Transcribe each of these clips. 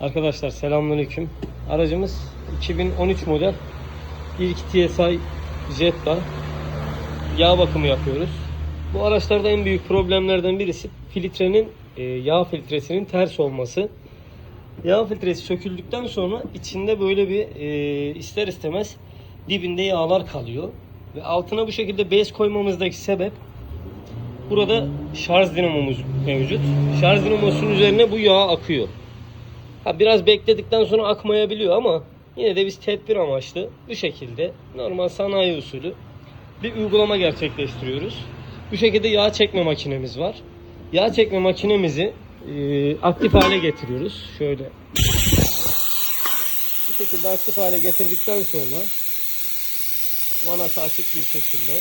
Arkadaşlar selamünaleyküm. Aracımız 2013 model 1.2 TSI Jetta. Yağ bakımı yapıyoruz. Bu araçlarda en büyük problemlerden birisi filtrenin e, yağ filtresinin ters olması. Yağ filtresi söküldükten sonra içinde böyle bir e, ister istemez dibinde yağlar kalıyor. Ve altına bu şekilde bez koymamızdaki sebep burada şarj dinamomuz mevcut. Şarj dinamosunun üzerine bu yağ akıyor. Ha biraz bekledikten sonra akmayabiliyor ama yine de biz tedbir amaçlı bu şekilde normal sanayi usulü bir uygulama gerçekleştiriyoruz. Bu şekilde yağ çekme makinemiz var. Yağ çekme makinemizi e, aktif hale getiriyoruz. Şöyle bu şekilde aktif hale getirdikten sonra vanası açık bir şekilde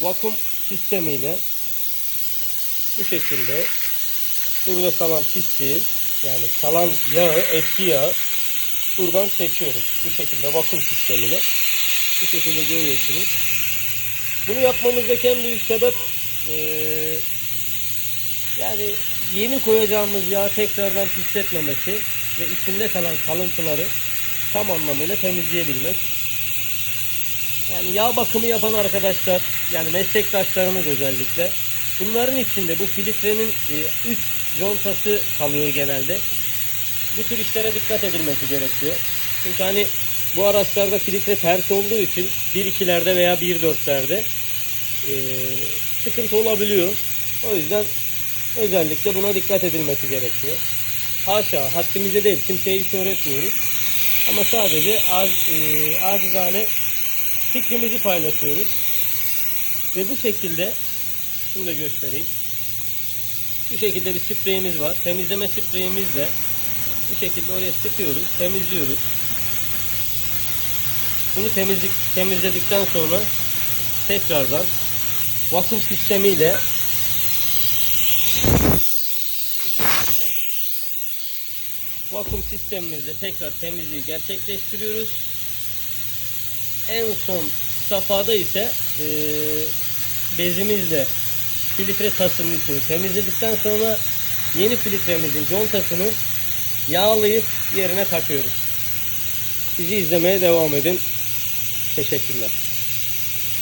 vakum sistemiyle bu şekilde burada kalan pisliği yani kalan yağı, eski yağı buradan çekiyoruz. Bu şekilde vakum sistemiyle. Bu şekilde görüyorsunuz. Bunu yapmamızdaki en büyük sebep eee, yani yeni koyacağımız yağı tekrardan pisletmemesi ve içinde kalan kalıntıları tam anlamıyla temizleyebilmek. Yani yağ bakımı yapan arkadaşlar, yani meslektaşlarımız özellikle bunların içinde bu filtrenin e, üst contası kalıyor genelde. Bu tür işlere dikkat edilmesi gerekiyor. Çünkü hani bu araçlarda filtre ters olduğu için 1.2'lerde veya 1.4'lerde e, sıkıntı olabiliyor. O yüzden özellikle buna dikkat edilmesi gerekiyor. Haşa haddimize değil kimseye iş öğretmiyoruz. Ama sadece az, e, acizane fikrimizi paylaşıyoruz. Ve bu şekilde şunu da göstereyim. Bu şekilde bir spreyimiz var. Temizleme spreyimizle bu şekilde oraya sıkıyoruz, temizliyoruz. Bunu temizlik, temizledikten sonra tekrardan vakum sistemiyle vakum sistemimizle tekrar temizliği gerçekleştiriyoruz. En son safhada ise e, bezimizle filtre tasının içini temizledikten sonra yeni filtremizin contasını yağlayıp yerine takıyoruz. Bizi izlemeye devam edin. Teşekkürler.